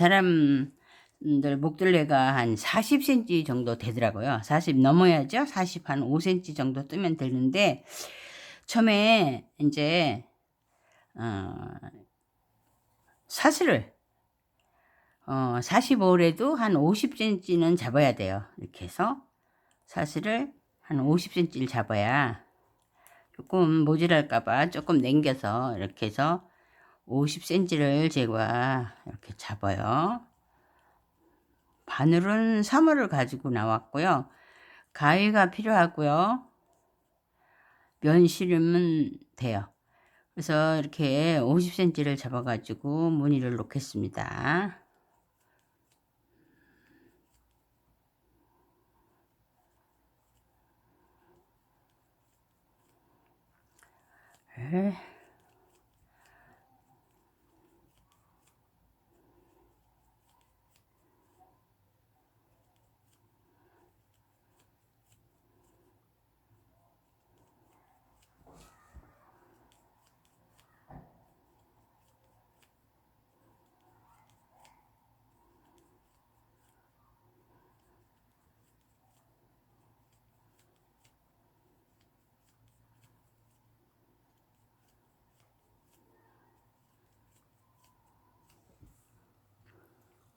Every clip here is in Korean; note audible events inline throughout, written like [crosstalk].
예, 사람들 목둘레가 한 40cm 정도 되더라고요. 40 넘어야죠. 40 한 5cm 정도 뜨면 되는데 처음에 이제 어, 사슬을 어, 45래도 한 50cm는 잡아야 돼요. 이렇게 해서 사슬을 한 50cm를 잡아야 조금 모자랄까봐 조금 남겨서 이렇게 해서 50cm를 제가 이렇게 잡아요. 바늘은 3호를 가지고 나왔고요. 가위가 필요하고요. 면 실으면 돼요. 그래서 이렇게 50cm를 잡아가지고 무늬를 놓겠습니다. 에.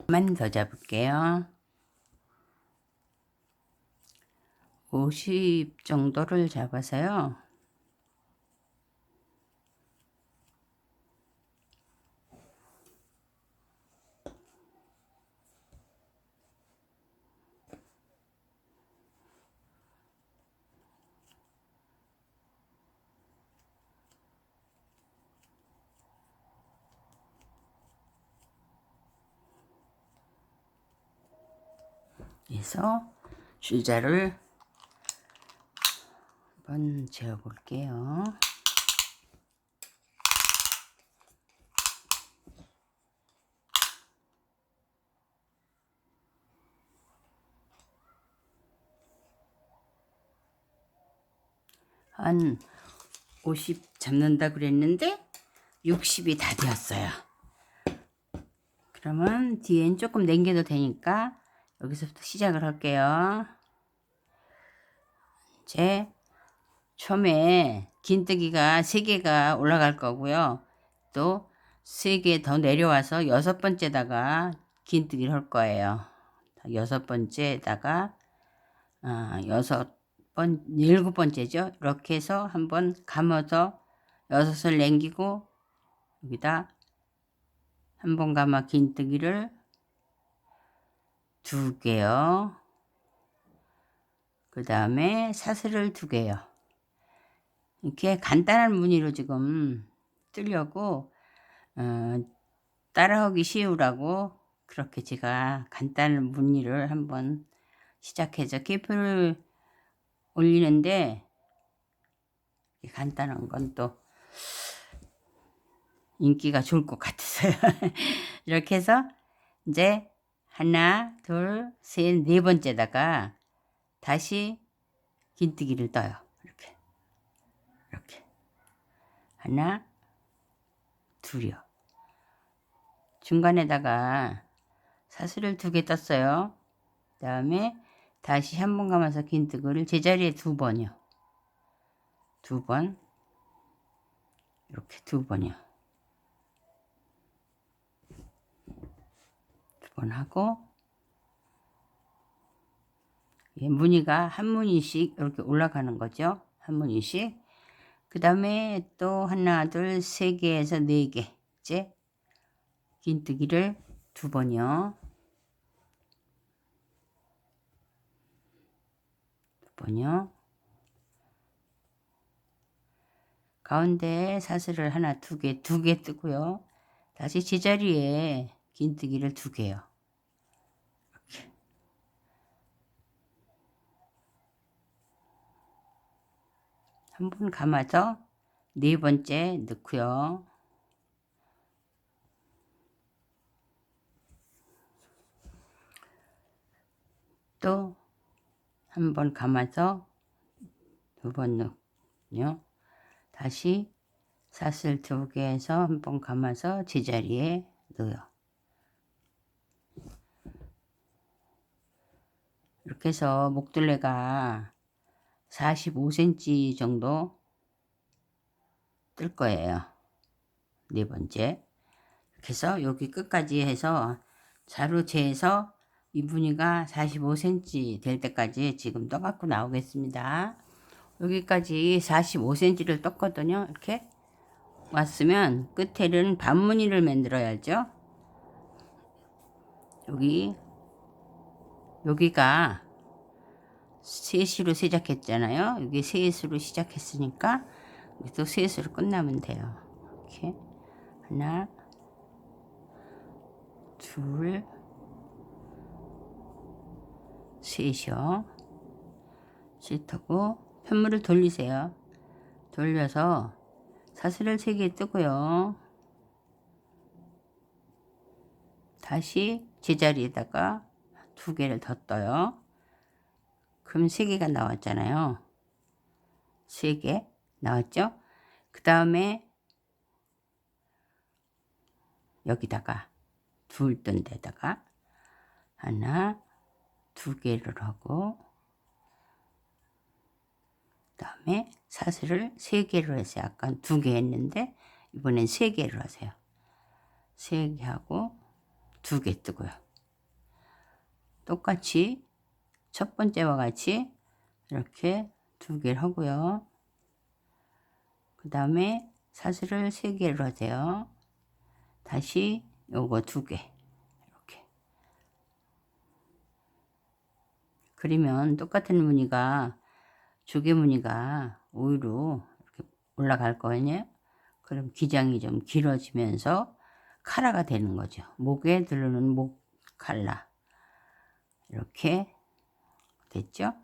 만 더 잡을게요. 50 정도를 잡아서요. 해서 줄자를 한번 재어 볼게요. 한 50 잡는다 그랬는데 60이 다 되었어요. 그러면 뒤엔 조금 남겨도 되니까 여기서부터 시작을 할게요. 이제 처음에 긴뜨기가 3개가 올라갈 거고요. 또 3개 더 내려와서 여섯 번째다가 긴뜨기를 할 거예요. 여섯 번째에다가 아, 여섯 번, 일곱 번째죠. 이렇게 해서 한번 감아서 여섯을 남기고 여기다 한 번 감아 긴뜨기를 두 개요. 그 다음에 사슬을 두 개요. 이렇게 간단한 무늬로 지금 뜨려고 어, 따라하기 쉬우라고 그렇게 제가 간단한 무늬를 한번 시작해서 케이프를 올리는데 간단한 건 또 인기가 좋을 것 같아서요. [laughs] 이렇게 해서 이제 하나, 둘, 셋, 네 번째다가 다시 긴뜨기를 떠요. 이렇게. 이렇게. 하나, 둘이요. 중간에다가 사슬을 두 개 떴어요. 그 다음에 다시 한 번 감아서 긴뜨기를 제자리에 두 번이요. 두 번. 이렇게 두 번이요. 번 하고 예, 무늬가 한 무늬씩 이렇게 올라가는 거죠. 한 무늬씩. 그 다음에 또 하나, 둘, 세 개에서 네 개째 긴뜨기를 두 번이요. 두 번이요. 가운데 사슬을 하나, 두 개, 두 개 뜨고요. 다시 제자리에 긴뜨기를 두 개요. 이렇게. 한 번 감아서 네 번째 넣고요. 또 한 번 감아서 두 번 넣고요. 다시 사슬 두 개에서 한 번 감아서 제자리에 넣어요. 이렇게 해서 목둘레가 45cm 정도 뜰 거예요. 네 번째. 이렇게 해서 여기 끝까지 해서 자로 재서 이 무늬가 45cm 될 때까지 지금 떠갖고 나오겠습니다. 여기까지 45cm를 떴거든요. 이렇게 왔으면 끝에는 반무늬를 만들어야죠. 여기 여기가 셋으로 시작했잖아요. 여기 셋으로 시작했으니까 또 셋으로 끝나면 돼요. 이렇게 하나, 둘, 셋이요. 셋하고 편물을 돌리세요. 돌려서 사슬을 세개 뜨고요. 다시 제자리에다가 두 개를 더 떠요. 그럼 세 개가 나왔잖아요. 세 개 나왔죠? 그 다음에 여기다가 둘 뜬 데다가 하나, 두 개를 하고 그 다음에 사슬을 세 개로 해서 아까 두개 했는데 이번엔 세 개로 하세요. 세 개 하고 두 개 뜨고요. 똑같이 첫 번째와 같이 이렇게 두 개를 하고요. 그 다음에 사슬을 세 개로 하세요. 다시 요거 두 개. 이렇게. 그러면 똑같은 무늬가 조개 무늬가 오히려 이렇게 올라갈 거아니에요 그럼 기장이 좀 길어지면서 카라가 되는 거죠. 목에 두르는 목 칼라. 이렇게 됐죠?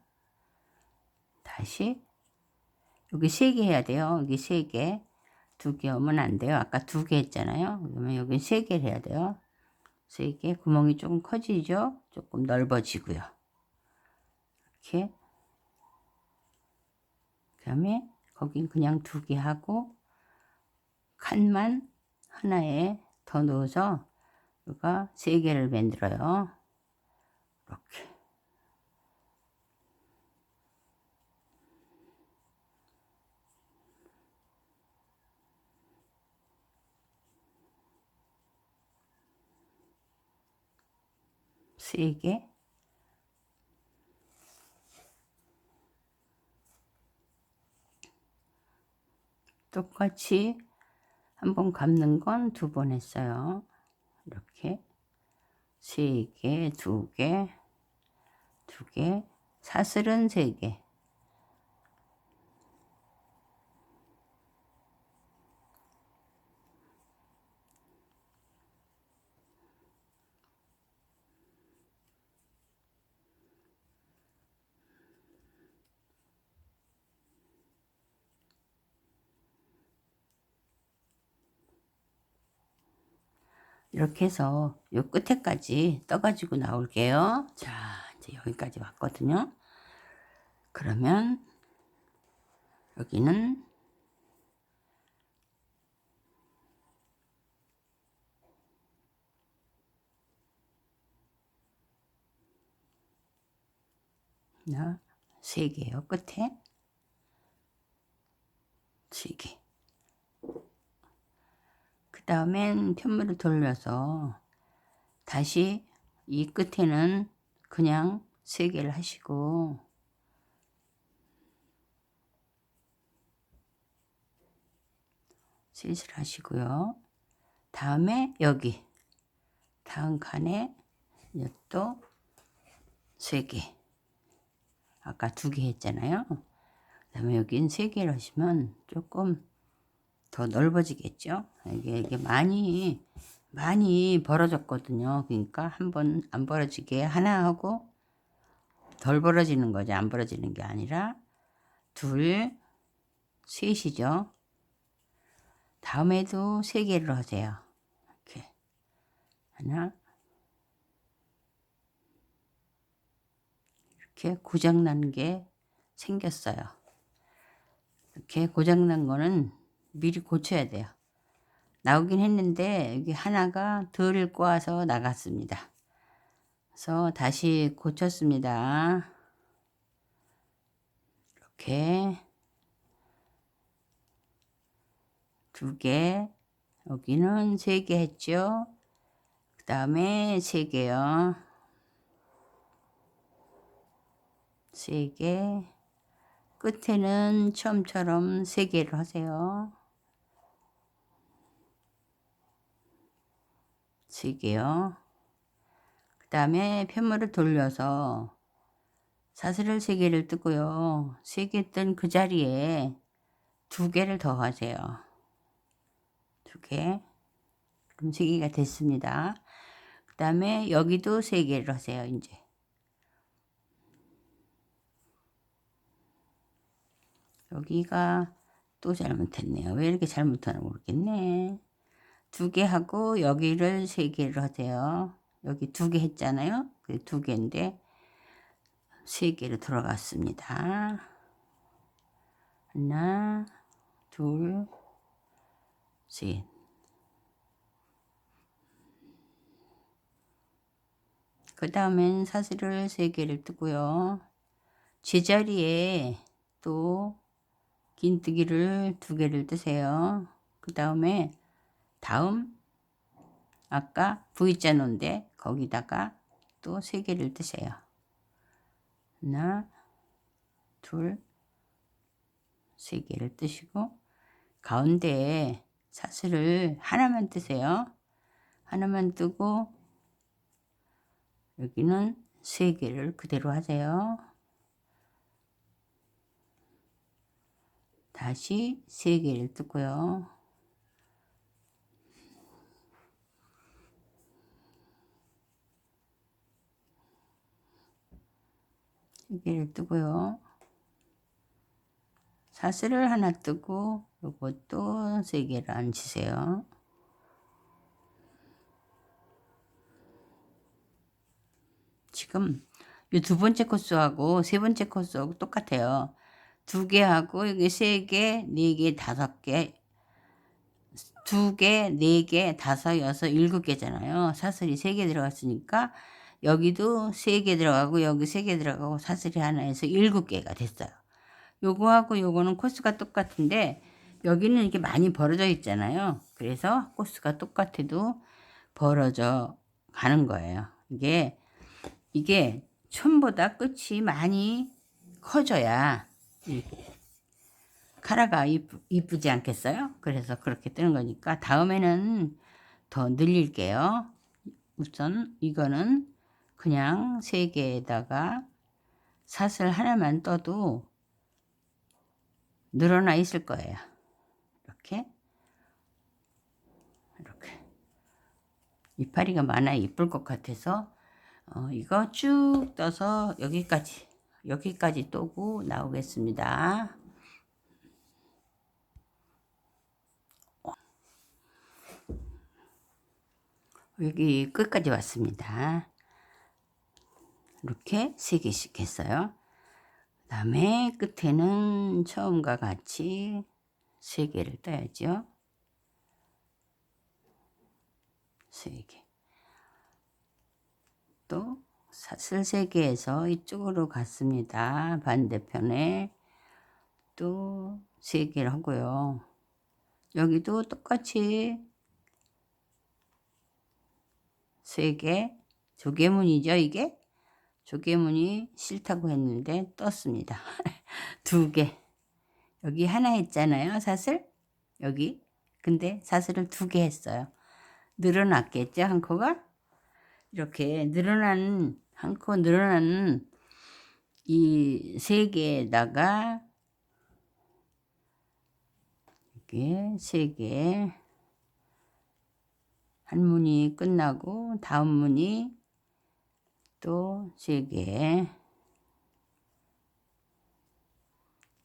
다시 여기 세 개 해야 돼요. 여기 세 개. 두 개 오면 안 돼요. 아까 두 개 했잖아요. 그러면 여기 세 개를 해야 돼요. 세 개. 구멍이 조금 커지죠? 조금 넓어지고요. 이렇게. 그 다음에 거긴 그냥 두 개 하고 칸만 하나에 더 넣어서 여기가 세 개를 만들어요. 이렇게. 세 개. 똑같이 한 번 감는 건 두 번 했어요. 이렇게 세 개, 두 개, 두 개, 사슬은 세 개. 이렇게 해서 요 끝에까지 떠가지고 나올게요. 자, 이제 여기까지 왔거든요. 그러면 여기는 세 개요. 끝에 세 개. 그 다음엔 편물을 돌려서 다시 이 끝에는 그냥 세 개를 하시고 셋을 하시고요. 다음에 여기 다음 칸에 또 세 개. 아까 두 개 했잖아요. 그 다음에 여긴 세 개를 하시면 조금 더 넓어지겠죠. 이게, 이게 많이 많이 벌어졌거든요. 그러니까 한 번 안 벌어지게 하나 하고 덜 벌어지는 거죠. 안 벌어지는 게 아니라 둘, 셋이죠. 다음에도 세 개를 하세요. 이렇게 하나 이렇게 고장난 게 생겼어요. 이렇게 고장난 거는 미리 고쳐야 돼요. 나오긴 했는데 여기 하나가 덜 꼬아서 나갔습니다. 그래서 다시 고쳤습니다. 이렇게 두 개, 여기는 세 개 했죠. 그 다음에 세 개요. 세 개. 끝에는 처음처럼 세 개를 하세요. 세 개요. 그 다음에 편물을 돌려서 사슬을 세 개를 뜨고요. 세개뜬 그 자리에 두 개를 더 하세요. 두 개. 그럼 세 개가 됐습니다. 그 다음에 여기도 세 개를 하세요. 이제. 여기가 또 잘못했네요. 왜 이렇게 잘못하나 모르겠네. 두 개 하고 여기를 세 개를 하세요. 여기 두 개 했잖아요. 그두 개인데 세 개로 들어갔습니다. 하나, 둘, 셋. 그 다음엔 사슬을 세 개를 뜨고요. 제자리에 또 긴뜨기를 두 개를 뜨세요. 그 다음에 다음 아까 V자 놓은데 거기다가 또 세 개를 뜨세요. 하나, 둘, 세 개를 뜨시고 가운데에 사슬을 하나만 뜨세요. 하나만 뜨고 여기는 세 개를 그대로 하세요. 다시 세 개를 뜨고요. 세 개를 뜨고요. 사슬을 하나 뜨고 요것도 세 개를 앉히세요. 지금 이 두 번째 코스하고 세 번째 코스하고 똑같아요. 두 개 하고 여기 세 개, 네 개, 다섯 개, 두 개, 네 개, 다섯, 여섯, 일곱 개잖아요. 사슬이 세 개 들어갔으니까 여기도 세 개 들어가고 여기 세 개 들어가고 사슬이 하나 해서 일곱 개가 됐어요. 요거하고 요거는 코스가 똑같은데 여기는 이렇게 많이 벌어져 있잖아요. 그래서 코스가 똑같아도 벌어져 가는 거예요. 이게 이게 촌보다 끝이 많이 커져야 카라가 이쁘, 이쁘지 않겠어요? 그래서 그렇게 뜨는 거니까 다음에는 더 늘릴게요. 우선 이거는 그냥 세 개에다가 사슬 하나만 떠도 늘어나 있을 거예요. 이렇게 이렇게 이파리가 많아 이쁠 것 같아서 어, 이거 쭉 떠서 여기까지 여기까지 떠고 나오겠습니다. 여기 끝까지 왔습니다. 이렇게 세 개씩 했어요. 그 다음에 끝에는 처음과 같이 세 개를 떠야죠. 세 개. 또 사슬 세 개에서 이쪽으로 갔습니다. 반대편에 또세 개를 하고요. 여기도 똑같이 세 개, 조개문이죠, 이게? 조개문이 싫다고 했는데 떴습니다. [laughs] 두 개. 여기 하나 했잖아요, 사슬? 여기. 근데 사슬을 두 개 했어요. 늘어났겠죠, 한 코가? 이렇게 늘어난, 한 코 늘어난 이 세 개에다가 이렇게 세 개. 한 문이 끝나고 다음 문이 또세 개.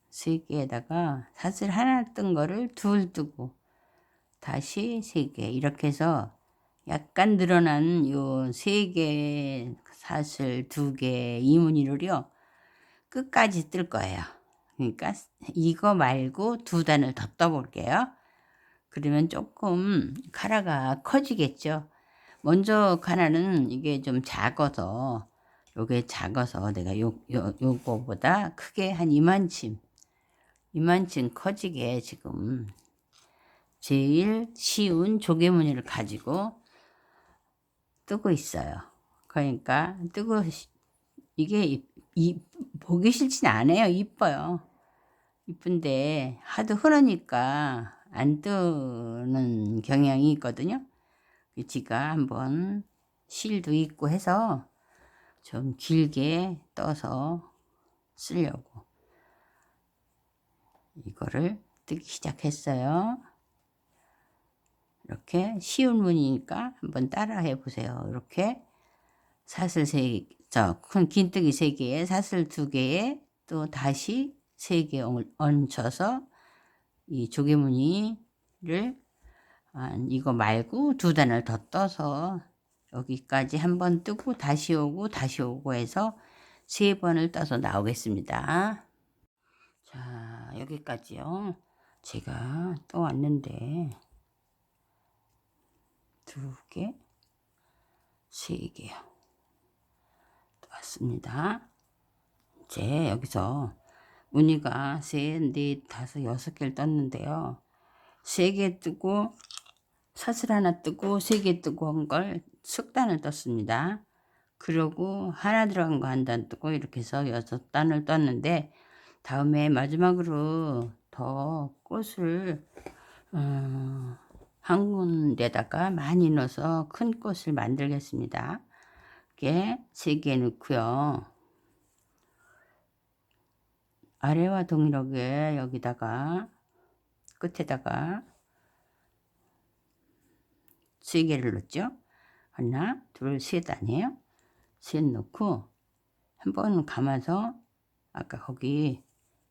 세 개에다가 사슬 하나 뜬 거를 둘 뜨고 다시 세 개. 이렇게 해서 약간 늘어난 요세개 사슬 두개 이무늬를요 끝까지 뜰 거예요. 그러니까 이거 말고 두 단을 더 떠볼게요. 그러면 조금 카라가 커지겠죠. 먼저 하나는 이게 좀 작아서 요게 작아서 내가 요, 요, 요거보다 크게 한 이만큼 이만큼 커지게 지금 제일 쉬운 조개무늬를 가지고 뜨고 있어요. 그러니까 뜨고 이게 이, 이, 보기 싫진 않아요. 이뻐요. 이쁜데 하도 흐르니까 안 뜨는 경향이 있거든요. 지가 한번 실도 있고 해서 좀 길게 떠서 쓰려고 이거를 뜨기 시작했어요. 이렇게 쉬운 문이니까 한번 따라 해 보세요. 이렇게 사슬 세, 저, 큰 긴뜨기 세 개에 사슬 두 개에 또 다시 세 개 얹혀서 이 조개무늬를 이거 말고 두 단을 더 떠서 여기까지 한 번 뜨고 다시 오고 다시 오고 해서 세 번을 떠서 나오겠습니다. 자, 여기까지요. 제가 또 왔는데 두 개, 세 개요. 또 왔습니다. 이제 여기서 무늬가 셋, 넷, 다섯, 여섯 개를 떴는데요. 세 개 뜨고 사슬 하나 뜨고 세 개 뜨고 한 걸 석 단을 떴습니다. 그러고 하나 들어간 거 한 단 뜨고 이렇게 해서 여섯 단을 떴는데 다음에 마지막으로 더 꽃을 어, 한 군데다가 많이 넣어서 큰 꽃을 만들겠습니다. 이렇게 세 개 넣고요. 아래와 동일하게 여기다가 끝에다가 세 개를 넣죠. 하나, 둘, 셋 아니에요? 셋 넣고 한 번 감아서 아까 거기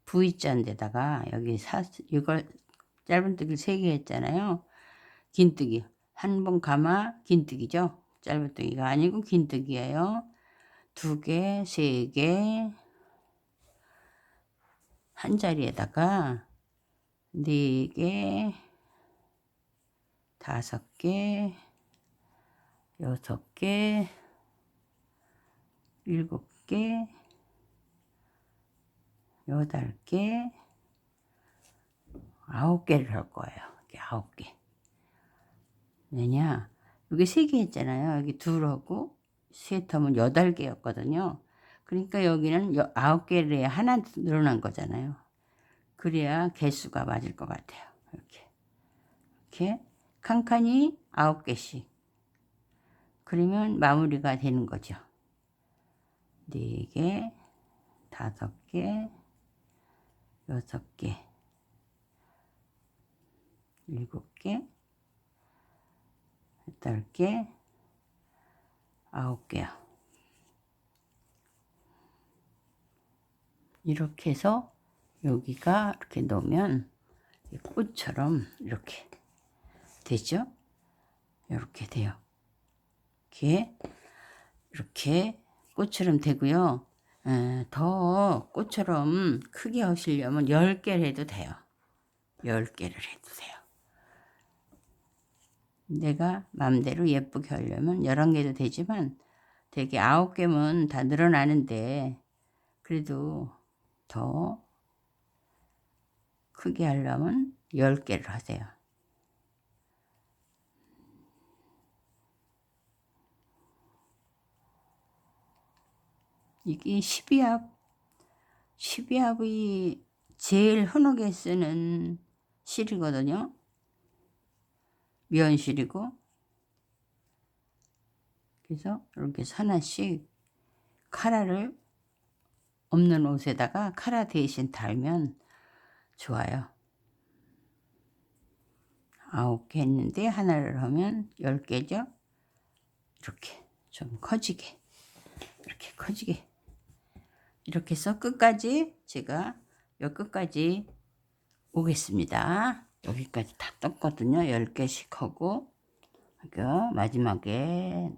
V자인 데다가 여기 사 이걸 짧은뜨기 세 개 했잖아요. 긴뜨기 한 번 감아 긴뜨기죠. 짧은뜨기가 아니고 긴뜨기예요. 두 개, 세 개, 한 자리에다가 네 개, 다섯 개, 여섯 개, 일곱 개, 여덟 개, 아홉 개를 할 거예요. 이렇게 아홉 개. 왜냐? 여기 세 개 했잖아요. 여기 둘하고 셋 하면 여덟 개였거든요. 그러니까 여기는 여- 아홉 개를 하나 늘어난 거잖아요. 그래야 개수가 맞을 것 같아요. 이렇게. 이렇게. 칸칸이 아홉 개씩. 그러면 마무리가 되는 거죠. 네 개, 다섯 개, 여섯 개, 일곱 개, 여덟 개, 아홉 개요. 이렇게 해서 여기가 이렇게 놓으면 꽃처럼 이렇게 되죠? 이렇게 돼요. 이렇게 이렇게 꽃처럼 되고요. 에, 더 꽃처럼 크게 하시려면 10개를 해도 돼요. 10개를 해도 돼요. 내가 마음대로 예쁘게 하려면 11개도 되지만 되게 9개면 다 늘어나는데 그래도 더 크게 하려면 10개를 하세요. 이게 12합, 12합이 제일 흔하게 쓰는 실이거든요. 미연실이고. 그래서 이렇게 하나씩 카라를 없는 옷에다가 카라 대신 달면 좋아요. 아홉 개 했는데 하나를 하면 열 개죠. 이렇게 좀 커지게 이렇게 커지게 이렇게 해서 끝까지 제가 여 끝까지 오겠습니다. 여기까지 다 떴거든요. 10개씩 하고 그 마지막에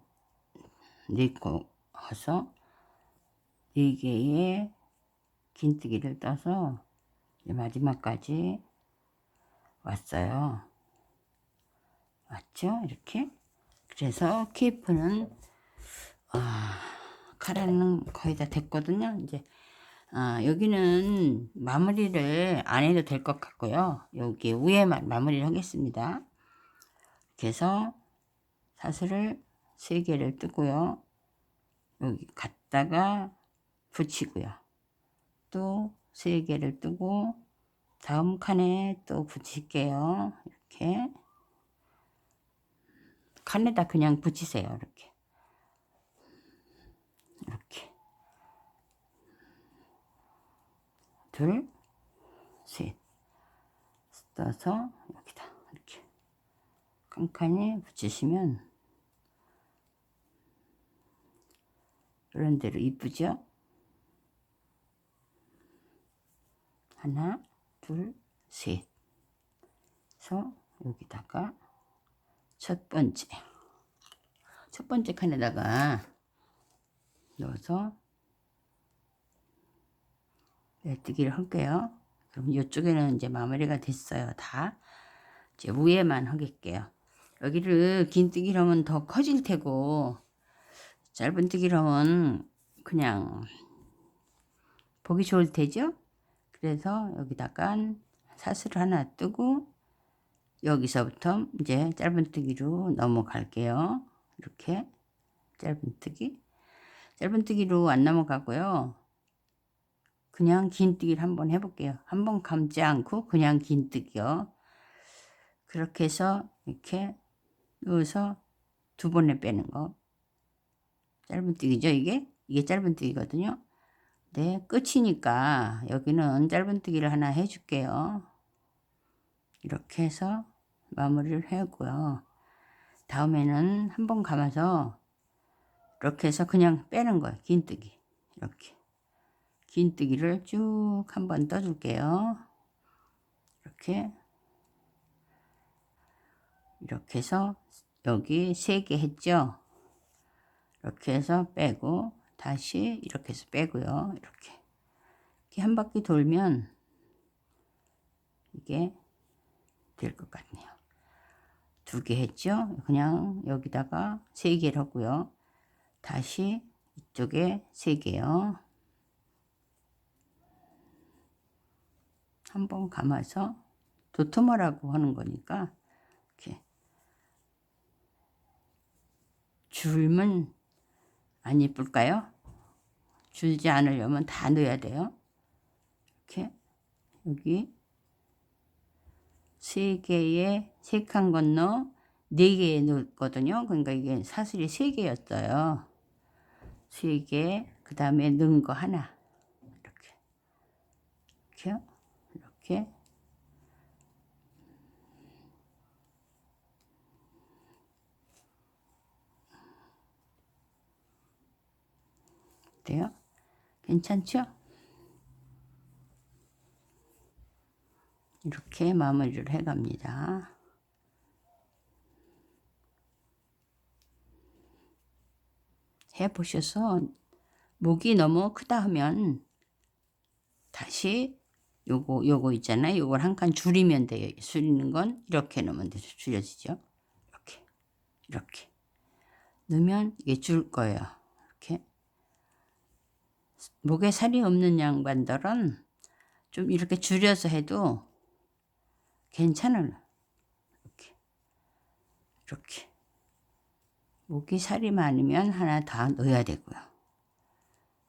네거 해서 4개의 긴뜨기를 떠서 그래서 케이프는 아, 카라는 거의 다 됐거든요. 이제 아, 여기는 마무리를 안 해도 될 것 같고요. 여기 위에만 마무리를 하겠습니다. 그래서 사슬을 세 개를 뜨고요. 여기 갖다가 붙이고요. 또세 개를 뜨고 다음 칸에 또 붙일게요. 이렇게 칸에다 그냥 붙이세요. 이렇게 둘, 셋 떠서 여기다 이렇게 칸칸이 붙이시면 이런 대로 이쁘죠? 하나, 둘, 셋. 그래서 여기다가 첫 번째 첫 번째 칸에다가 넣어서 메뚜기를 할게요. 그럼 이쪽에는 이제 마무리가 됐어요. 다 이제 위에만 하겠게요. 여기를 긴 뜨기를 하면 더 커질 테고 짧은 뜨기를 하면 그냥 보기 좋을 테죠. 그래서 여기다가 사슬을 하나 뜨고 여기서부터 이제 짧은뜨기로 넘어갈게요. 이렇게 짧은뜨기 짧은뜨기로 안 넘어가고요. 그냥 긴뜨기를 한번 해볼게요. 한번 감지 않고 그냥 긴뜨기요. 그렇게 해서 이렇게 넣어서 두 번에 빼는 거. 짧은뜨기죠 이게? 이게 짧은뜨기거든요. 네, 끝이니까 여기는 짧은뜨기를 하나 해줄게요. 이렇게 해서 마무리를 하고요. 다음에는 한번 감아서 이렇게 해서 그냥 빼는 거예요. 긴뜨기. 이렇게. 긴뜨기를 쭉 한번 떠줄게요. 이렇게. 이렇게 해서 여기 세개 했죠. 이렇게 해서 빼고 다시 이렇게 해서 빼고요. 이렇게. 이렇게 한 바퀴 돌면 이게 될 것 같네요. 두 개 했죠? 그냥 여기다가 세 개를 하고요. 다시 이쪽에 세 개요. 한번 감아서 도톰하라고 하는 거니까 이렇게 줄면 안 예쁠까요? 줄지 않으려면 다 넣어야 돼요. 이렇게 여기 세 개에 세 칸 건너 네 개에 넣었거든요. 그러니까 이게 사슬이 세 개였어요. 세 개, 그 다음에 넣은 거 하나. 이렇게. 이렇게요. 이렇게. 어때요? 괜찮죠? 이렇게 마무리를 해 갑니다. 해 보셔서 목이 너무 크다 하면 다시 요거 요거 있잖아요. 요걸 한 칸 줄이면 돼요. 줄이는 건 이렇게 넣으면 돼서 줄여지죠. 이렇게 이렇게 넣으면 이게 줄 거예요. 이렇게 목에 살이 없는 양반들은 좀 이렇게 줄여서 해도 괜찮아요. 이렇게. 이렇게. 목이 살이 많으면 하나 더 넣어야 되고요.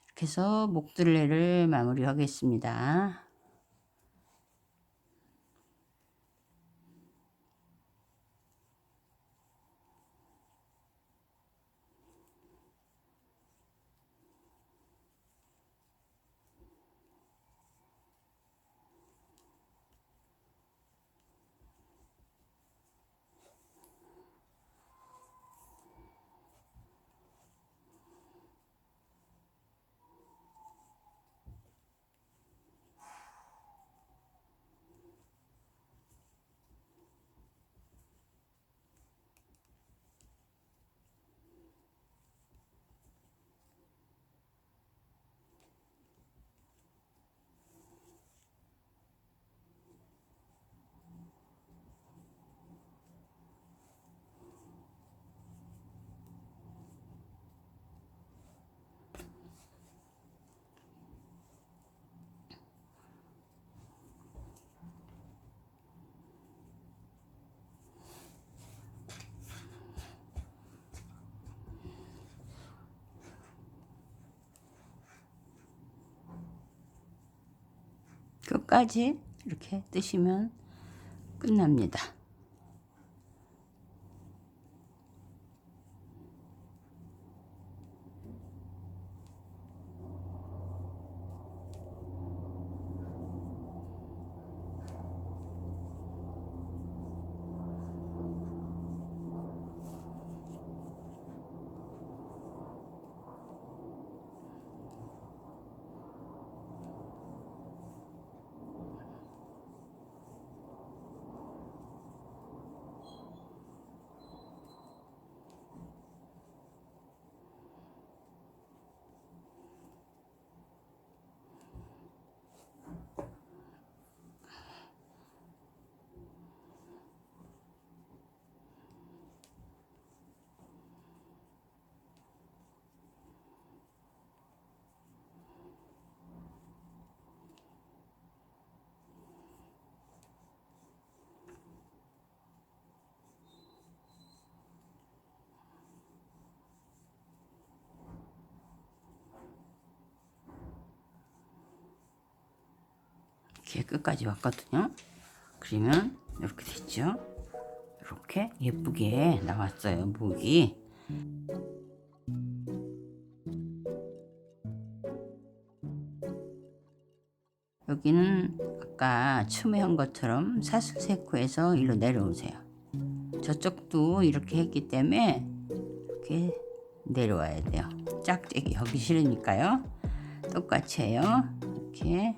이렇게 해서 목둘레를 마무리하겠습니다. 끝까지 이렇게 뜨시면 끝납니다. 이렇게 끝까지 왔거든요. 그러면 이렇게 됐죠. 이렇게 예쁘게 나왔어요. 목이. 여기는 아까 처음에 한 것처럼 사슬세코에서 일로 내려오세요. 저쪽도 이렇게 했기 때문에 이렇게 내려와야 돼요. 짝짝이 하기 싫으니까요. 똑같이 해요. 이렇게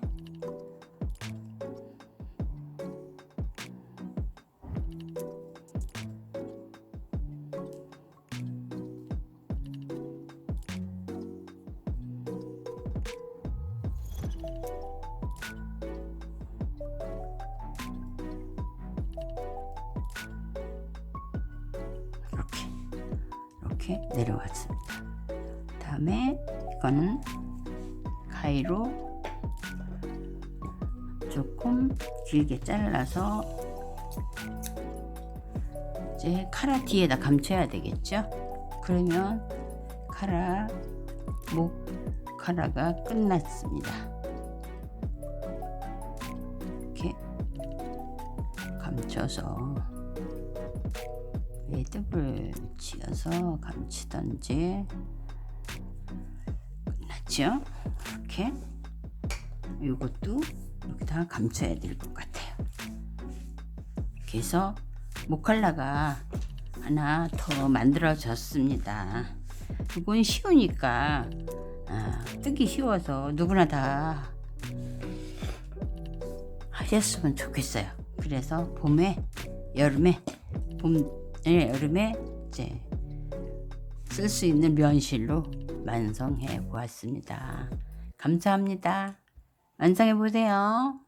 잘라서 이제 카라 뒤에다 감춰야 되겠죠? 그러면 카라 목 카라가 끝났습니다. 이렇게 감춰서 매듭을 지어서 감치던지 끝났죠? 이렇게 이것도 이렇게 다 감춰야 될 것 같아요. 해서 모칼라가 하나 더 만들어졌습니다. 이건 쉬우니까 아, 뜨기 쉬워서 누구나 다 하셨으면 좋겠어요. 그래서 봄에 여름에 봄 네, 여름에 이제 쓸 수 있는 면실로 완성해 보았습니다. 감사합니다. 완성해 보세요.